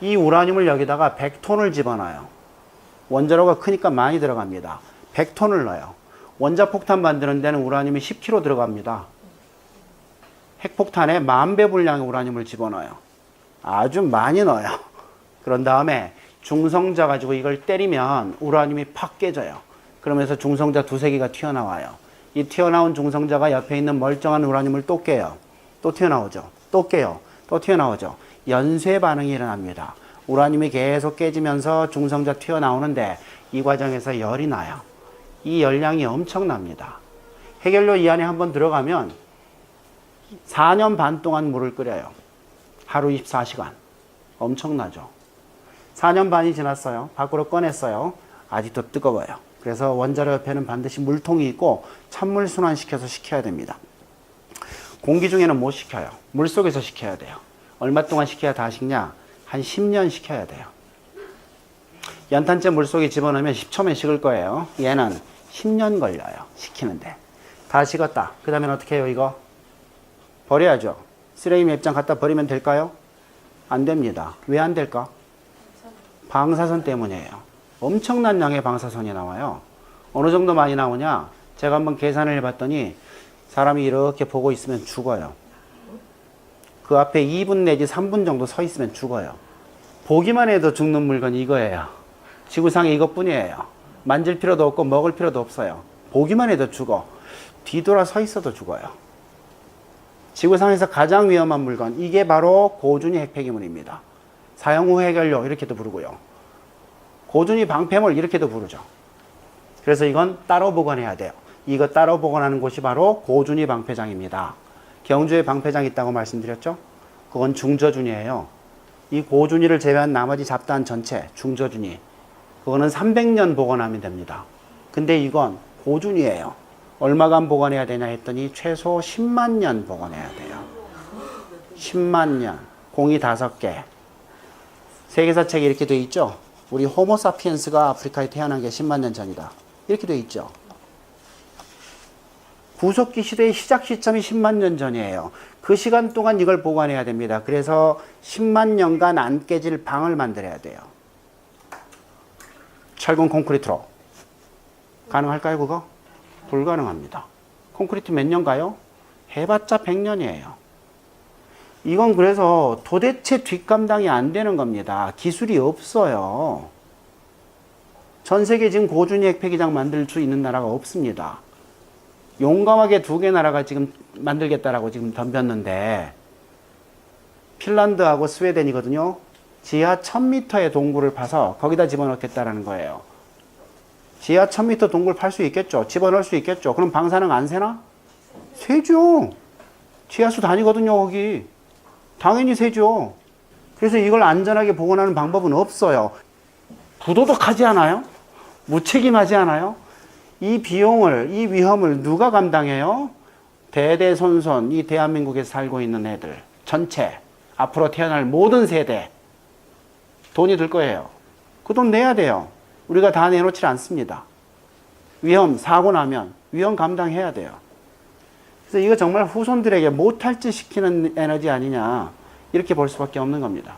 이 우라늄을 여기다가 100톤을 집어넣어요. 원자로가 크니까 많이 들어갑니다. 100톤을 넣어요. 원자폭탄 만드는 데는 우라늄이 10kg 들어갑니다. 핵폭탄에 만배 분량의 우라늄을 집어넣어요. 아주 많이 넣어요. 그런 다음에 중성자 가지고 이걸 때리면 우라늄이 팍 깨져요. 그러면서 중성자 두세 개가 튀어나와요. 이 튀어나온 중성자가 옆에 있는 멀쩡한 우라늄을 또 깨요. 또 튀어나오죠. 또 깨요. 또 튀어나오죠. 연쇄 반응이 일어납니다. 우라늄이 계속 깨지면서 중성자 튀어나오는데 이 과정에서 열이 나요. 이 열량이 엄청납니다. 해결료 이 안에 한번 들어가면 4년 반 동안 물을 끓여요. 하루 24시간. 엄청나죠. 4년 반이 지났어요. 밖으로 꺼냈어요. 아직도 뜨거워요. 그래서 원자로 옆에는 반드시 물통이 있고 찬물 순환시켜서 식혀야 됩니다. 공기 중에는 못 식혀요. 물 속에서 식혀야 돼요. 얼마 동안 식혀야 다 식냐? 한 10년 식혀야 돼요. 연탄재 물 속에 집어넣으면 10초면 식을 거예요. 얘는 10년 걸려요. 식히는데. 다 식었다. 그 다음엔 어떻게 해요, 이거? 버려야죠. 쓰레기 맵장 갖다 버리면 될까요? 안 됩니다. 왜 안 될까? 방사선 때문이에요. 엄청난 양의 방사선이 나와요. 어느 정도 많이 나오냐? 제가 한번 계산을 해봤더니 사람이 이렇게 보고 있으면 죽어요. 그 앞에 2분 내지 3분 정도 서 있으면 죽어요. 보기만 해도 죽는 물건이 이거예요. 지구상에 이것뿐이에요. 만질 필요도 없고 먹을 필요도 없어요. 보기만 해도 죽어. 뒤돌아 서 있어도 죽어요. 지구상에서 가장 위험한 물건, 이게 바로 고준위 핵폐기물입니다. 사용 후 해결료 이렇게도 부르고요. 고준위 방패물 이렇게도 부르죠. 그래서 이건 따로 보관해야 돼요. 이거 따로 보관하는 곳이 바로 고준위 방패장입니다. 경주에 방패장 있다고 말씀드렸죠? 그건 중저준위예요. 이 고준위를 제외한 나머지 잡다한 전체 중저준위. 그거는 300년 보관하면 됩니다. 근데 이건 고준위예요. 얼마간 보관해야 되냐 했더니 최소 10만 년 보관해야 돼요. 10만 년. 공이 다섯 개. 세계사 책에 이렇게 돼 있죠? 우리 호모사피엔스가 아프리카에 태어난 게 10만 년 전이다. 이렇게 돼 있죠. 구석기 시대의 시작 시점이 10만 년 전이에요. 그 시간 동안 이걸 보관해야 됩니다. 그래서 10만 년간 안 깨질 방을 만들어야 돼요. 철근 콘크리트로. 가능할까요, 그거? 불가능합니다. 콘크리트 몇 년 가요? 해봤자 100년이에요. 이건 그래서 도대체 뒷감당이 안 되는 겁니다. 기술이 없어요. 전 세계 지금 고준위 핵폐기장 만들 수 있는 나라가 없습니다. 용감하게 두 개 나라가 지금 만들겠다라고 지금 덤볐는데 핀란드하고 스웨덴이거든요. 지하 1000m의 동굴을 파서 거기다 집어넣겠다라는 거예요. 지하 1000m 동굴 팔 수 있겠죠. 집어넣을 수 있겠죠. 그럼 방사능 안 새나? 새죠. 지하수 다니거든요, 거기. 당연히 새죠. 그래서 이걸 안전하게 보관하는 방법은 없어요. 부도덕하지 않아요? 무책임하지 않아요? 이 비용을, 이 위험을 누가 감당해요? 대대손손 이 대한민국에 살고 있는 애들 전체 앞으로 태어날 모든 세대 돈이 들 거예요. 그 돈 내야 돼요. 우리가 다 내놓지 않습니다. 위험, 사고 나면 위험 감당해야 돼요. 그래서 이거 정말 후손들에게 못할 짓 시키는 에너지 아니냐 이렇게 볼 수밖에 없는 겁니다.